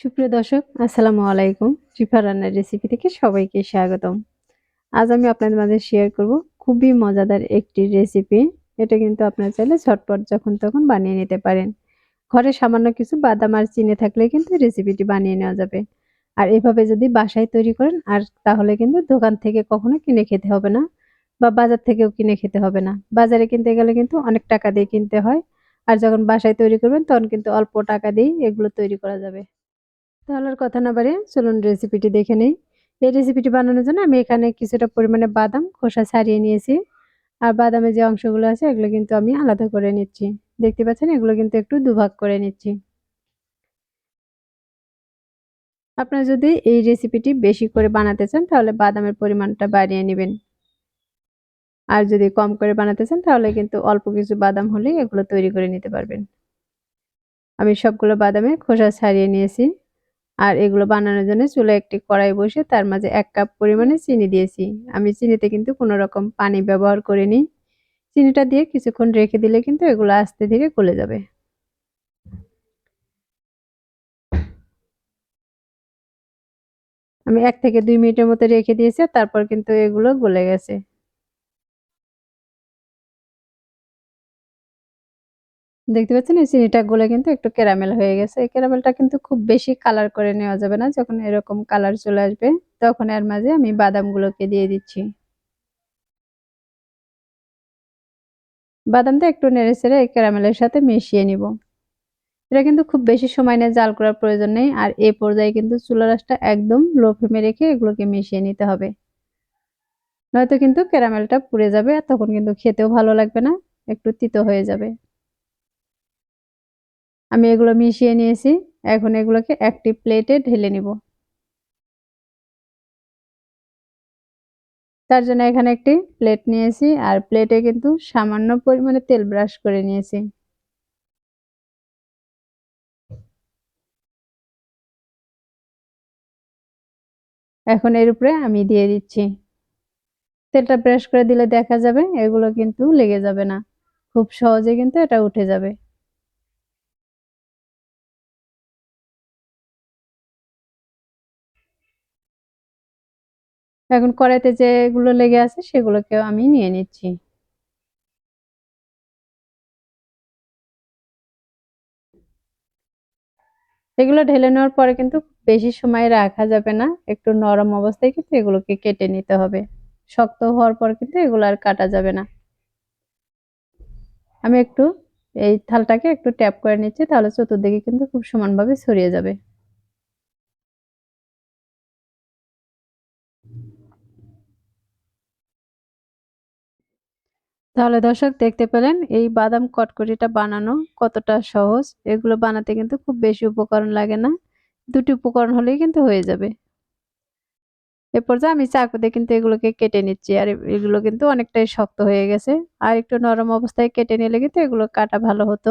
সুপ্রিয় দর্শক, আসসালামু আলাইকুম। চিফা রান্নার রেসিপি থেকে সবাইকে স্বাগতম। আজ আমি আপনাদের মাঝে শেয়ার করব খুবই মজাদার একটি রেসিপি এটা কিন্তু আপনারা চাইলে ঝটপট যখন তখন বানিয়ে নিতে পারেন। ঘরে সামান্য কিছু বাদাম আর চিনে থাকলে কিন্তু রেসিপিটি বানিয়ে নেওয়া যাবে। আর এভাবে যদি বাসায় তৈরি করেন, আর তাহলে কিন্তু দোকান থেকে কখনো কিনে খেতে হবে না বা বাজার থেকেও কিনে খেতে হবে না। বাজারে কিনতে গেলে কিন্তু অনেক টাকা দিয়ে কিনতে হয়। আর যখন বাসায় তৈরি করবেন, তখন কিন্তু অল্প টাকা দিয়েই এগুলো তৈরি করা যাবে। তাহলে আর কথা না বাড়িয়ে চলুন রেসিপিটি দেখে নিই। এই রেসিপিটি বানানোর জন্য আমি এখানে কিছুটা পরিমাণে বাদাম, খোসা ছাড়িয়ে নিয়েছি। আর বাদামের যে অংশগুলো আছে, এগুলো কিন্তু আমি আলাদা করে নিচ্ছি। দেখতে পাচ্ছেন? এগুলো কিন্তু একটু দুভাগ করে নিচ্ছি। আপনারা যদি এই রেসিপিটি বেশি করে বানাতে চান, তাহলে বাদামের পরিমাণটা বাড়িয়ে নেবেন। আর যদি কম করে বানাতে চান, তাহলে কিন্তু অল্প কিছু বাদাম হলেই এগুলো তৈরি করে নিতে পারবেন। আমি সবগুলো বাদামের খোসা ছাড়িয়ে নিয়েছি। আর এগুলো বানানোর জন্য চুলে একটি কড়াই বসে তার মাঝে এক কাপ পরিমাণে চিনি দিয়েছি। আমি চিনিতে কিন্তু কোনো রকম পানি ব্যবহার করিনি। চিনিটা দিয়ে কিছুক্ষণ রেখে দিলে কিন্তু এগুলো আস্তে ধীরে গলে যাবে। আমি এক থেকে দুই মিনিটের মতো রেখে দিয়েছি তারপর কিন্তু এগুলো গলে গেছে। দেখতে পাচ্ছেন? এই চিনিটা গুলো কিন্তু একটু ক্যারামেল হয়ে গেছে। এই ক্যারামেলটা কিন্তু খুব বেশি কালার করে নেওয়া যাবে না। যখন এরকম কালার চলে আসবে, তখন এর মাঝে আমি বাদামগুলোকে দিয়ে দিচ্ছি। বাদামটা একটু নেড়ে চেড়ে এই ক্যারামেলের সাথে মিশিয়ে নিব। এটা কিন্তু খুব বেশি সময় নিয়ে জাল করার প্রয়োজন নেই। আর এ পর্যায়ে কিন্তু চুলা রাসটা একদম লো ফ্লেমে রেখে এগুলোকে মিশিয়ে নিতে হবে। নয়তো কিন্তু ক্যারামেলটা পুড়ে যাবে তখন কিন্তু খেতেও ভালো লাগবে না, একটু তিতো হয়ে যাবে। আমি এগুলো মিশিয়ে নিয়েছি। এখন এগুলোকে একটি প্লেটে ঢেলে নিব। তার জন্য এখানে একটি প্লেট নিয়েছি আর প্লেটে কিন্তু সামান্য পরিমাণে তেল ব্রাশ করে নিয়েছি। এখন এর উপরে আমি দিয়ে দিচ্ছি। তেলটা ব্রাশ করে দিলে দেখা যাবে এগুলো কিন্তু লেগে যাবে না। খুব সহজে কিন্তু এটা উঠে যাবে। এখন কড়াইতে যেগুলো লেগে আছে সেগুলোকেও আমি নিয়ে নিচ্ছি। এগুলো ঢেলে নেওয়ার পরে কিন্তু বেশি সময় রাখা যাবে না। একটু নরম অবস্থায় কিন্তু এগুলোকে কেটে নিতে হবে। শক্ত হওয়ার পর কিন্তু এগুলো আর কাটা যাবে না। আমি একটু এই থালটাকে একটু ট্যাপ করে নিচ্ছি, তাহলে চতুর্দিকে কিন্তু খুব সমানভাবে ছড়িয়ে যাবে। তাহলে দর্শক দেখতে পেলেন, এই বাদাম কটকটিটা বানানো কতটা সহজ। এগুলো বানাতে কিন্তু খুব বেশি উপকরণ লাগে না। দুটি উপকরণ হলেই কিন্তু হয়ে যাবে। এরপর যে আমি চাকুতে কিন্তু এগুলোকে কেটে নিচ্ছি আর এগুলো কিন্তু অনেকটাই শক্ত হয়ে গেছে। আর একটু নরম অবস্থায় কেটে নিলে কিন্তু এগুলো কাটা ভালো হতো।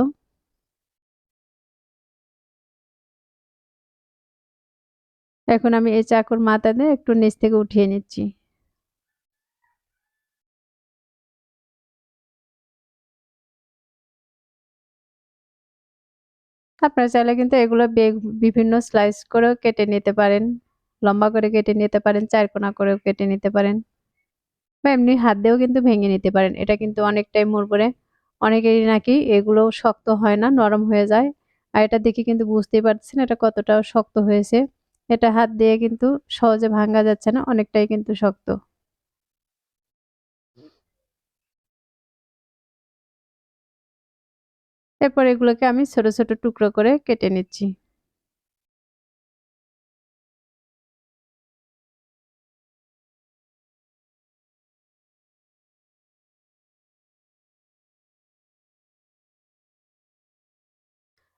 এখন আমি এই চাকুর মাথা দিয়ে একটু নিচ থেকে উঠিয়ে নিচ্ছি। আপনারা চাইলে কিন্তু এগুলো বিভিন্ন স্লাইস করেও কেটে নিতে পারেন। লম্বা করে কেটে নিতে পারেন, চারকোনা করেও কেটে নিতে পারেন। বা এমনি হাত দিয়েও কিন্তু ভেঙে নিতে পারেন। এটা কিন্তু অনেকটাই মুড়বড়ে অনেকেরই নাকি এগুলো শক্ত হয় না, নরম হয়ে যায়। আর এটা দেখে কিন্তু বুঝতেই পারছেন এটা কতটা শক্ত হয়েছে। এটা হাত দিয়ে কিন্তু সহজে ভাঙ্গা যাচ্ছে না, অনেকটাই কিন্তু শক্ত। এরপর এগুলোকে আমি ছোট ছোট টুকরো করে কেটে নিচ্ছি।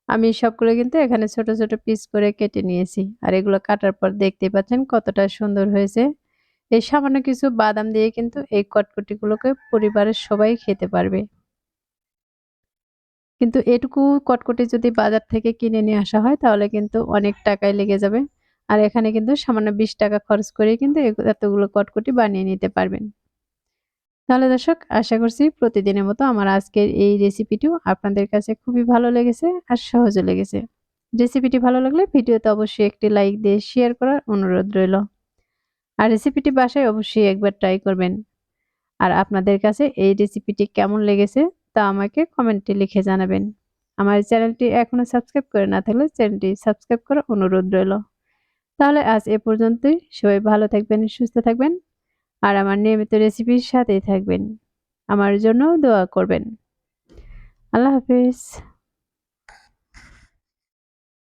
আমি সবগুলো কিন্তু এখানে ছোট ছোট পিস করে কেটে নিয়েছি। আর এগুলো কাটার পর দেখতে পাচ্ছেন কতটা সুন্দর হয়েছে। এই সামান্য কিছু বাদাম দিয়ে কিন্তু এই কটকটিগুলোকে পরিবারের সবাই খেতে পারবে। কিন্তু এটুকু কটকটি যদি বাজার থেকে কিনে নিয়ে আসা হয়, তাহলে কিন্তু অনেক টাকায় লেগে যাবে। আর এখানে কিন্তু সামান্য বিশ টাকা খরচ করে কিন্তু এতগুলো কটকটি বানিয়ে নিতে পারবেন। তাহলে দর্শক, আশা করছি প্রতিদিনের মতো আমার আজকের এই রেসিপিটিও আপনাদের কাছে খুবই ভালো লেগেছে আর সহজও লেগেছে। রেসিপিটি ভালো লাগলে ভিডিওতে অবশ্যই একটি লাইক দিয়ে শেয়ার করার অনুরোধ রইল। আর রেসিপিটি বাসায় অবশ্যই একবার ট্রাই করবেন। আর আপনাদের কাছে এই রেসিপিটি কেমন লেগেছে তা আমাকে কমেন্টে লিখে জানাবেন। আমার চ্যানেলটি এখনও সাবস্ক্রাইব করে না থাকলে চ্যানেলটি সাবস্ক্রাইব করার অনুরোধ রইল। তাহলে আজ এ পর্যন্তই। সবাই ভালো থাকবেন, সুস্থ থাকবেন। আর আমার নিয়মিত রেসিপির সাথেই থাকবেন। আমার জন্য দোয়া করবেন। আল্লাহ হাফিজ।